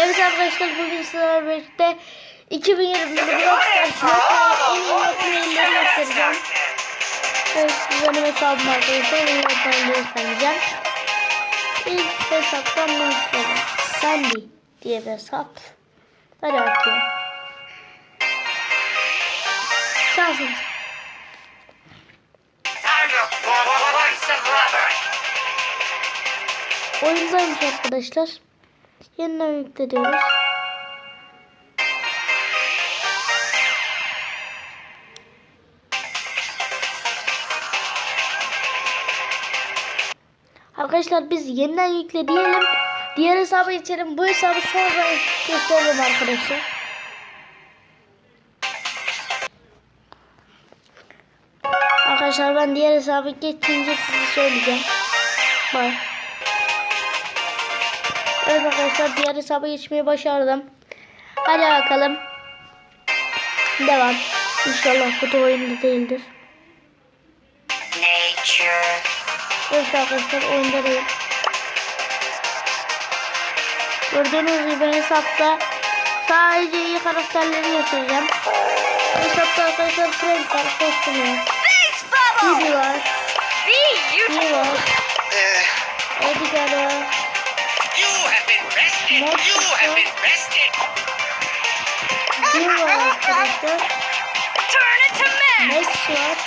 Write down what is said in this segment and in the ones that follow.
Evet arkadaşlar bugün sizlerle birlikte 2020'de Rockstar Yokmayı en iyi yokmayıları göstereceğim. Evet benim hesabım arkadaşlar en. İlk hesaptan başlayalım. Sandy diye bir hesap. Hadi bakayım. Şansınız. Oyundaymış arkadaşlar. Yeniden yükleniyoruz. Arkadaşlar biz yeniden yükle diyelim. Diğer hesaba geçelim. Bu hesabı sonra gösterelim arkadaşlar. Arkadaşlar ben diğer hesabı geçince size söyleyeceğim. Bye. Evet arkadaşlar diğer hesaba geçmeyi başardım. Hadi bakalım. Devam. İnşallah kötü oyunda değildir. Nature. Evet arkadaşlar oyundayım. Gördüğünüz gibi hesapta sadece iyi karakterleri göstereceğim. Hesapta arkadaşlar Frank var, kostüm var. Bibi var, Bee var, Uh, Edgar var, rested. Jim var arkadaşlar. Messi var.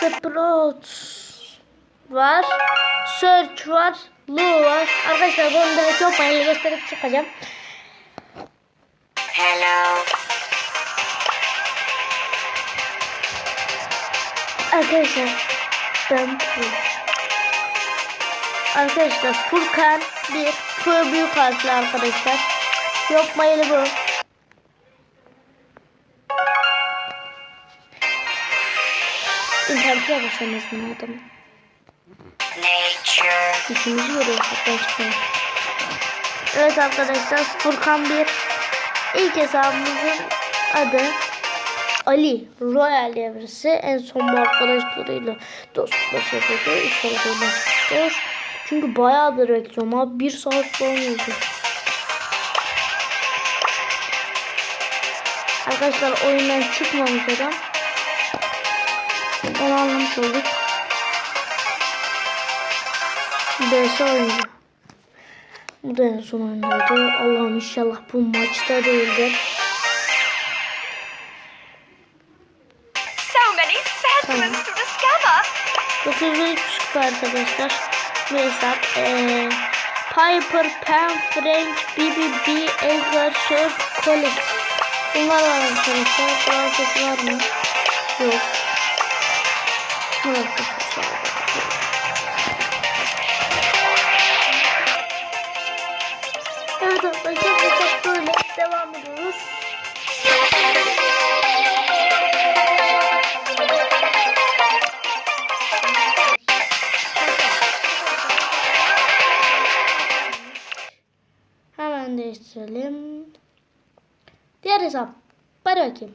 Sprout var. Search var. Lu var. Arkadaşlar bunu direkt yapmayın. gösterip çıkacağım. Hello. Arkadaşlar ben Arkadaşlar Furkan bir F büyük harfli arkadaşlar. Yok mayılı bu. İnternete başlamasın adam. İşimizi görüyor hatta çıkıyor. Evet arkadaşlar Furkan bir ilk hesabımızın adı Ali Royal devresi en son bu arkadaşlarıyla yapıyordu. İnşallah çıkıyor. Çünkü bayağıdır bekliyorum abi. Bir saat falan oldu. Arkadaşlar oyundan çıkmamış adam. Onu anlamış olduk. BS oyuncu. Bu da en son oyundaydı. Allah'ım inşallah bu maçta değildir. So many specimens to discover. 903 çıktı arkadaşlar. Hesap. Ee, Piper, Pan, French, BBB, Edgar, Surf, College. Bunlar var arkadaşlar. Kulağın sesi var mı? Yok. Kulağın sesi var. Evet arkadaşlar bu hesap böyle. Devam ediyoruz. Hesap. Hadi bakayım.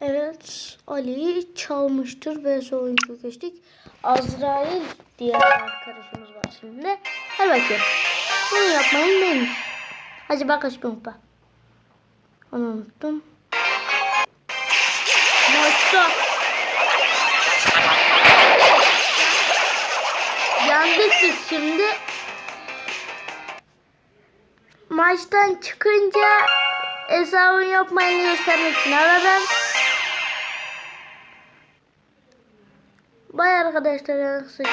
Evet. Ali çalmıştır ve oyuncu geçtik. Azrail diye arkadaşımız var şimdi. Hadi bakayım. Bunu yapmayın neymiş? Acaba kaç pompa? Onu unuttum. Maçta. Yandık biz şimdi. Maçtan çıkınca hesabını yapmayı göstermek için aradım. Bay arkadaşlar yani kısaca.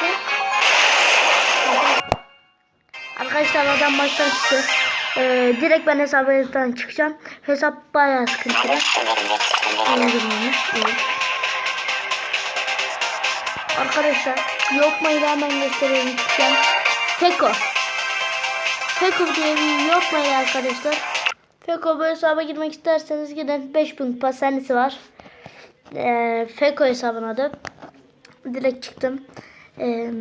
Arkadaşlar adam maçtan çıktı. Ee, direkt ben hesabından çıkacağım. Hesap bayağı sıkıntılı. Arkadaşlar yokmayı da hemen gösterelim çıkacağım. Diye bir yokmayı arkadaşlar. Feko bu hesaba girmek isterseniz gidin. 5000 pasenisi var. Ee, Feko hesabın adı. Direkt çıktım. Ee,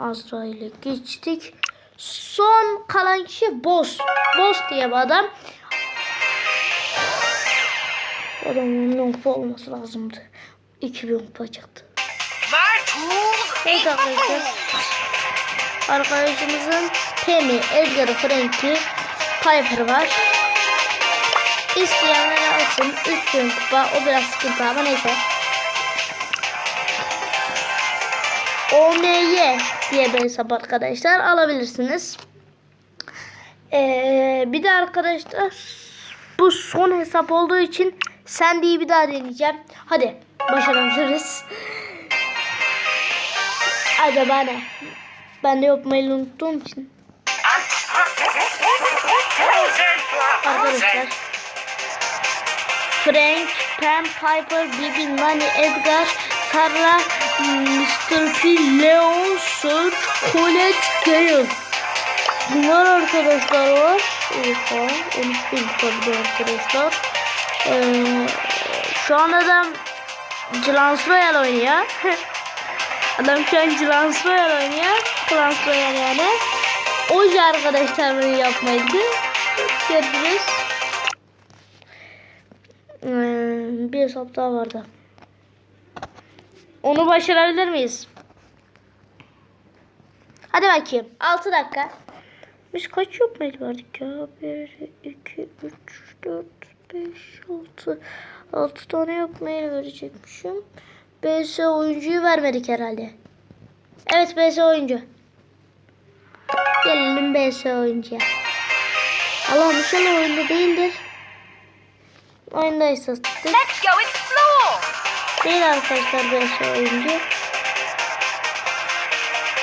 Azra ile geçtik. Son kalan kişi Boss. Boss diye bir adam. Adamın nokta olması lazımdı. 2000 kupa çıktı. Ain't arkadaşlar. Arkadaşımızın Pemi, Edgar, Frankie, Piper var. İsteyenler alsın. 3000 kupa. O biraz sıkıntı ama neyse. OMY diye bir hesap arkadaşlar alabilirsiniz. Ee, bir de arkadaşlar bu son hesap olduğu için Sandy'yi bir daha deneyeceğim. Hadi başarabiliriz. Acaba ne? Ben de yapmayı unuttuğum için. Arkadaşlar. Frank, Pam, Piper, Bibi, Nani, Edgar, Tara, Mr. P, Leon, Serge, Colette, Gale. Bunlar arkadaşlar var. Oha, 13 bin tabii arkadaşlar. Ee, şu an adam Clans Royale oynuyor. adam şu an Clans Royale oynuyor. Yani. O yüzden arkadaşlar bunu yapmaydı. Görüşürüz. Ee, bir hesap daha vardı. Onu başarabilir miyiz? Hadi bakayım. 6 dakika. Biz kaç yapmayı verdik ya? 1, 2, 3, 4, 5, 6. 6 tane yapmayı verecekmişim. BS oyuncuyu vermedik herhalde. Evet BS oyuncu. Gelelim BS oyuncuya. Allah'ım inşallah oyunda değildir. Oyundaysa tık. Let's go explore! Değil arkadaşlar BS oyuncu.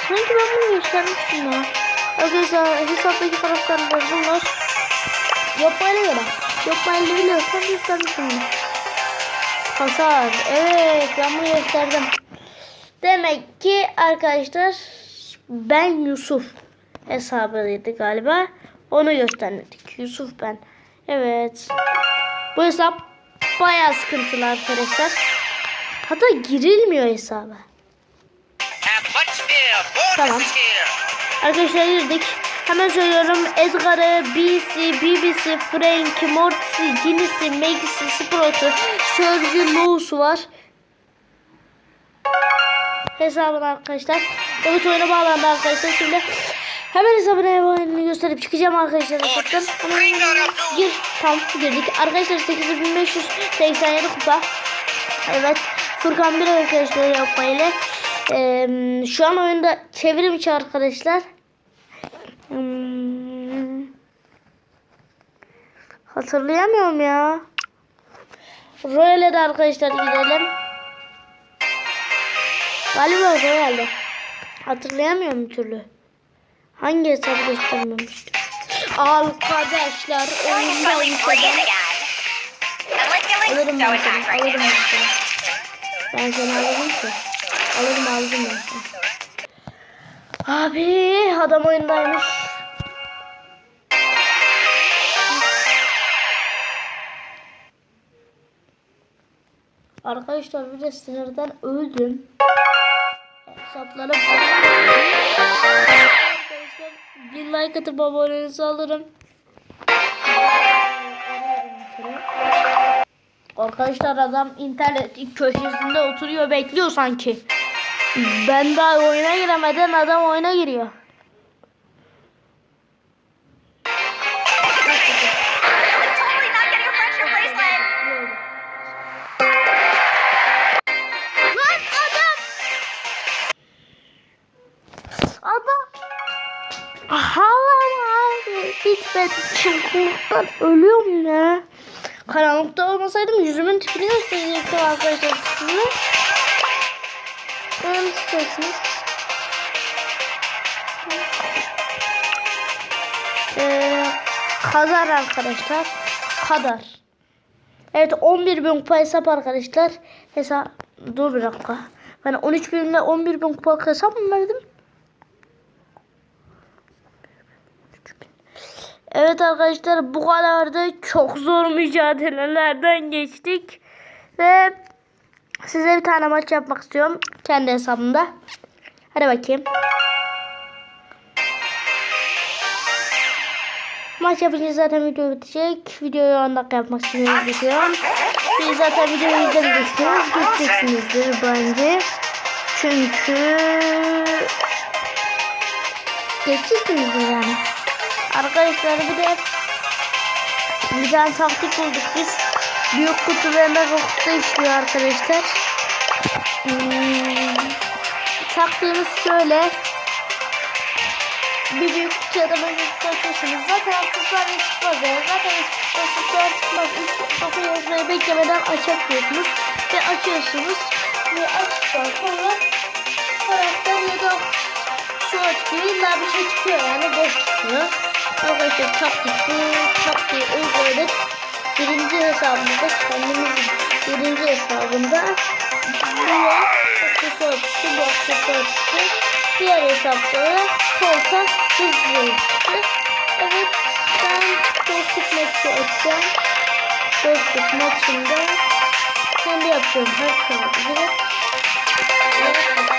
Sanki ben bunu göstermiştim ya. Arkadaşlar hesaptaki karakterler bunlar. Yapmayla göre. Yapmayla biliyorsam göstermişim bunu. Hasar. Evet ben bunu gösterdim. Demek ki arkadaşlar ben Yusuf hesabıydı galiba. Onu göstermedik. Yusuf ben. Evet. Bu hesap bayağı sıkıntılı arkadaşlar. Hatta girilmiyor hesaba. Tamam. Arkadaşlar girdik. Hemen söylüyorum. Edgar'ı, BC, BBC, Frank, Mortis'i, Ginnis'i, Magis'i, Sprout'u, Sergi, Lewis var. Hesabın arkadaşlar. Evet oyuna bağlandı arkadaşlar. Şimdi hemen hesabına oyununu gösterip çıkacağım arkadaşlar. Hesaptan. Hemen gir. Tamam girdik. Arkadaşlar 8587 kupa. Evet. Furkan bir arkadaşlar yapmayla. Ee, şu an oyunda çevrim içi arkadaşlar. Hmm. Hatırlayamıyorum ya. Royal'e de arkadaşlar gidelim. Galiba Royal'de. Hatırlayamıyorum bir türlü. Hangi hesabı göstermemiştim. Arkadaşlar oyunda Going green oyunda. again. And Alırım ben seni. Alırım ben seni. Ben seni alırım ki. Alırım alırım ben seni. Abi adam oyundaymış. Arkadaşlar bir de sinirden öldüm. Arkadaşlar bir like atıp abonenizi alırım. Arkadaşlar adam internet köşesinde oturuyor bekliyor sanki. Ben daha oyuna giremeden adam oyuna giriyor. Abi bitmedi çılgınlıktan ölüyorum ya. Karanlıkta olmasaydım yüzümün tipini gösterecektim arkadaşlar tipini. Benim istiyorsunuz. Ee, kadar arkadaşlar. Kadar. Evet 11 bin kupa hesap arkadaşlar. Hesap dur bir dakika. Ben 13 bin ile 11 bin kupa hesap mı verdim? Evet arkadaşlar bu kadar da çok zor mücadelelerden geçtik. Ve size bir tane maç yapmak istiyorum. Kendi hesabımda. Hadi bakayım. Maç yapınca zaten video bitecek. Videoyu 10 dakika yapmak için bitiyorum. Siz zaten videoyu izlemeyeceksiniz. Gideceksinizdir bence. Çünkü geçirsiniz yani. Arkadaşlar bir de bir tane taktik bulduk biz. Büyük kutu ve mega işliyor arkadaşlar. Hmm, taktiğimiz şöyle. Bir büyük kutu ya da mega kutu açıyorsunuz. Zaten aksesuar ve çıkmaz yani. Zaten aksesuar çıkmaz. İlk kutu yazmayı beklemeden açabiliyorsunuz. Ve açıyorsunuz. Ve açtıktan sonra karakter ya da şu açıyor. İlla bir şey çıkıyor yani. Boş çıkıyor. Arkadaşlar taktik bu. Taktiği uyguladık. Birinci hesabımızda kendimizin birinci hesabında buraya aksesuar çıktı. Bu aksesuar çıktı. Diğer hesapta kolta hızlı çıktı. Evet ben dostluk maçı açacağım. Dostluk maçında kendi yaptığım her kanalda girip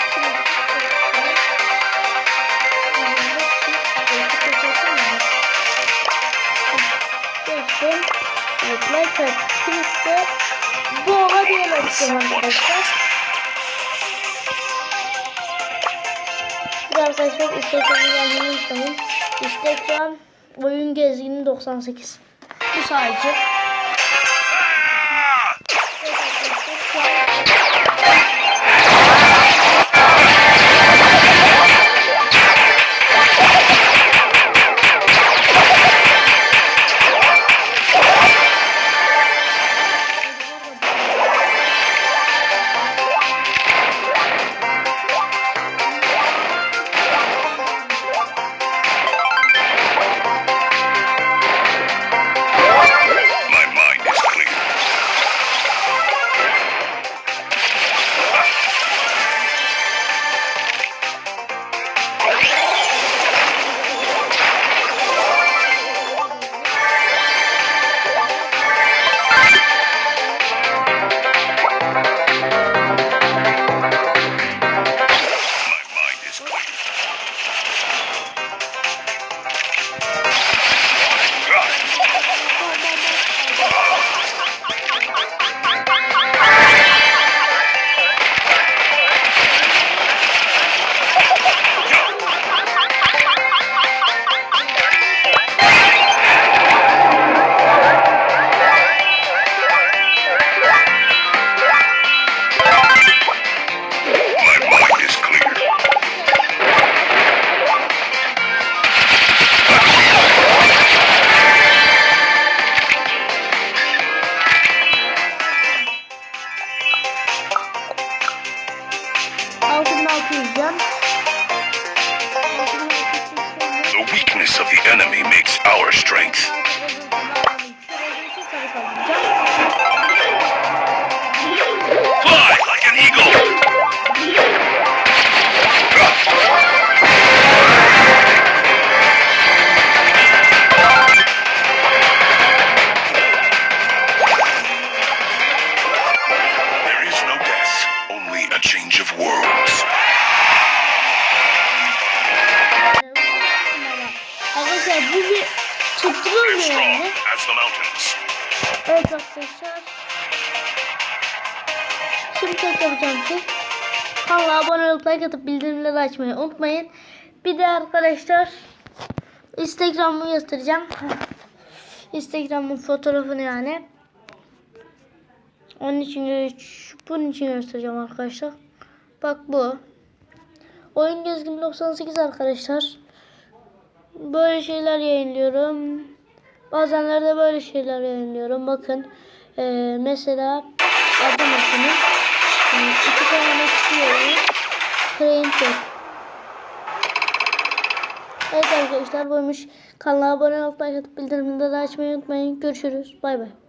At. Kimse bu bakacağım arkadaşlar. Arkadaşlar Instagram'a gelmeyi unutmayın. Instagram oyun gezgini 98. Bu sadece. Olup like atıp bildirimleri açmayı unutmayın. Bir de arkadaşlar Instagram'ımı göstereceğim. Instagram'ın fotoğrafını yani. Onun için bunun için göstereceğim arkadaşlar. Bak bu. Oyun gezgin 98 arkadaşlar. Böyle şeyler yayınlıyorum. Bazenlerde böyle şeyler yayınlıyorum. Bakın eee, mesela adım akını iki tane çıkıyor. Yok. Evet arkadaşlar buymuş. Kanala abone atıp bildirimleri açmayı unutmayın. Görüşürüz. Bay bay.